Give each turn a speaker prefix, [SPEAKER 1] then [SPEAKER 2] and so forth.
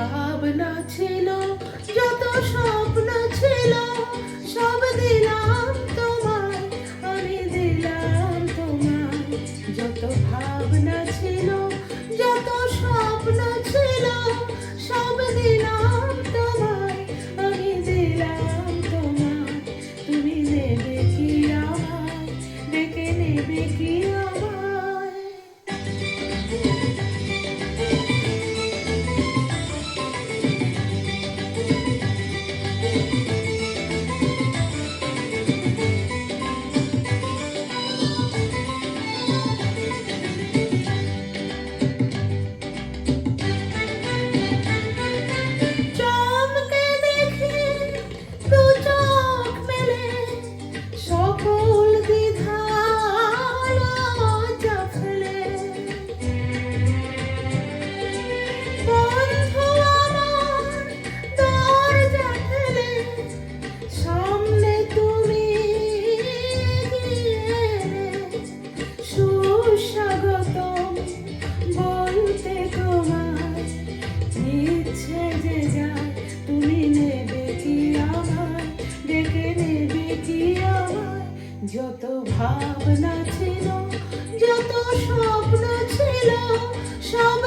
[SPEAKER 1] ভাবনা ছিল, যত স্বপ্ন ছিল, সব দিলাম তোমায়, আমি দিলাম তোমায়। যত ভাবনা ছিল, যত স্বপ্ন ছিল, সব দিলাম তোমায়, আমি দিলাম যত ভাবনা ছিল যত স্বপ্ন ছিল সব